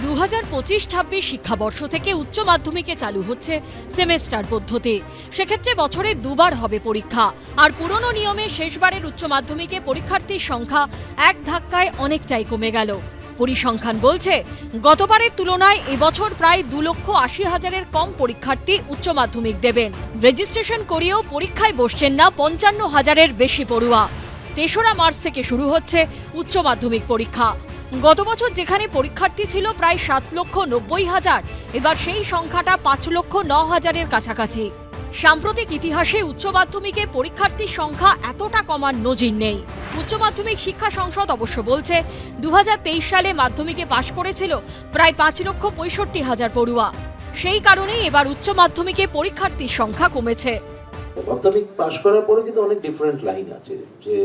দু হাজার পঁচিশ ছাব্বিশ শিক্ষাবর্ষ থেকে উচ্চ মাধ্যমিকে চালু হচ্ছে সেমেস্টার পদ্ধতি। সেক্ষেত্রে বছরে দুবার হবে পরীক্ষা, আর পুরনো নিয়মে শেষবারের উচ্চ মাধ্যমিকে পরীক্ষার্থীর সংখ্যা এক ধাক্কায় অনেকটাই কমে গেল। পরিসংখ্যান বলছে, গতবারের তুলনায় এবছর প্রায় দু লক্ষ আশি হাজারের কম পরীক্ষার্থী উচ্চ মাধ্যমিক দেবেন। রেজিস্ট্রেশন করিয়েও পরীক্ষায় বসছেন না পঞ্চান্ন হাজারের বেশি পড়ুয়া। তেসরা মার্চ থেকে শুরু হচ্ছে উচ্চ মাধ্যমিক পরীক্ষা। গত বছর যেখানে পরীক্ষার্থী ছিল প্রায় সাত লক্ষ নব্বই হাজার, এবার সেই সংখ্যাটা পাঁচ লক্ষ ন হাজারের কাছাকাছি। সাম্প্রতিক ইতিহাসে উচ্চ মাধ্যমিকে পরীক্ষার্থীর সংখ্যা এতটা কমার নজির নেই। উচ্চ মাধ্যমিক শিক্ষা সংসদ অবশ্য বলছে দু হাজার তেইশ সালে মাধ্যমিকে পাশ করেছিল প্রায় পাঁচ লক্ষ পঁয়ষট্টি হাজার পড়ুয়া। সেই কারণেই এবার উচ্চ মাধ্যমিকে পরীক্ষার্থীর সংখ্যা কমেছে। মাধ্যমিক পাশ করার পরে কিন্তু অনেক ডিফারেন্ট লাইন আছে। যে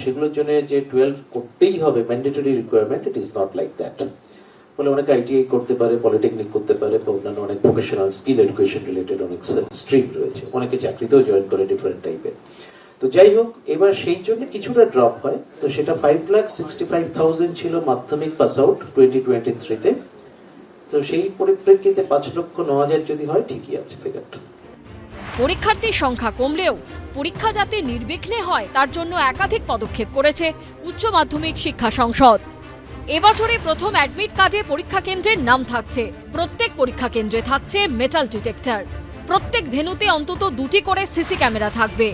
সেগুলোর জন্য যে টুয়েলভ করতেই হবে mandatory requirement it is not like that ফলে অনেকে আইটিআই করতে পারে পলিটেকনিক করতে পারে, বা অন্যান্য অনেক প্রফেশনাল স্কিল এডুকেশন রিলেটেড অনেক স্ট্রিম রয়েছে। অনেকে চাকরিতেও জয়েন করে ডিফারেন্ট টাইপের তো যাই হোক, এবার সেই জন্য কিছুটা ড্রপ হয়। তো সেটা five lakh sixty five thousand ছিল মাধ্যমিক পাস আউট টোয়েন্টি টোয়েন্টি থ্রিতে তো সেই পরিপ্রেক্ষিতে পাঁচ লক্ষ ন হাজার যদি হয়, ঠিকই আছে ফিগারটা পরীক্ষার্থীর সংখ্যা কমলেও পরীক্ষা যাতে নির্বিঘ্নে হয়, তার জন্য একাধিক পদক্ষেপ করেছে উচ্চ মাধ্যমিক শিক্ষা সংসদ। এবছরে প্রথম অ্যাডমিট কার্ডে পরীক্ষা কেন্দ্রের নাম থাকছে। প্রত্যেক পরীক্ষা কেন্দ্রে থাকছে মেটাল ডিটেক্টর প্রত্যেক ভেনুতে অন্তত দুটি করে সিসি ক্যামেরা থাকবে।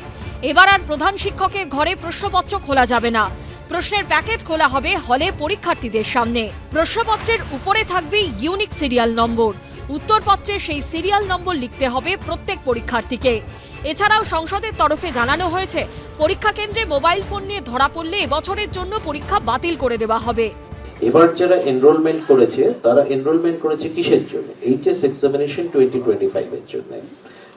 এবার আর প্রধান শিক্ষকের ঘরে প্রশ্নপত্র খোলা যাবে না। প্রশ্নের প্যাকেজ খোলা হবে হলে পরীক্ষার্থীদের সামনে। প্রশ্নপত্রের উপরে থাকবে ইউনিক সিরিয়াল নম্বর। উত্তরপত্রে সেই সিরিয়াল নম্বর লিখতে হবে প্রত্যেক পরীক্ষার্থীকে। এছাড়াও সংসদের তরফে জানানো হয়েছে, পরীক্ষা কেন্দ্রে মোবাইল ফোন নিয়ে ধরা পড়লে এবছরের জন্য পরীক্ষা বাতিল করে দেওয়া হবে। এবার যারা এনরোলমেন্ট করেছে, তারা এনরোলমেন্ট করেছে কিসের জন্য? HS examination twenty twenty five এর জন্য।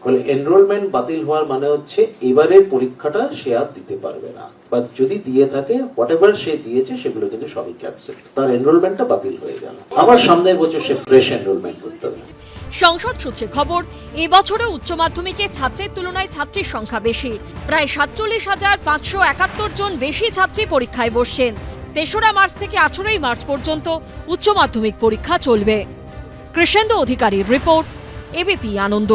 ফলে এনরোলমেন্ট বাতিল হওয়ার মানে হচ্ছে এবারের পরীক্ষাটা সে আর দিতে পারবে না। বা যদি দিয়ে থাকে হোয়াট এভার সে দিয়েছে, সেগুলো কিন্তু সবই ক্যান্সেল তার এনরোলমেন্টটা বাতিল হয়ে গেল। আবার সামনের বছর সে ফ্রেশ এনরোলমেন্ট করতে হবে। সংসদ সূত্রে খবর, এবছরও উচ্চ মাধ্যমিকে ছাত্রের তুলনায় ছাত্রীর সংখ্যা বেশি। প্রায় সাতচল্লিশ হাজার পাঁচশো একাত্তর জন বেশি ছাত্রী পরীক্ষায় বসছেন। তেসরা মার্চ থেকে আঠেরোই মার্চ পর্যন্ত উচ্চ মাধ্যমিক পরীক্ষা চলবে। কৃষেন্দ্র অধিকারীর রিপোর্ট, এবিপি আনন্দ।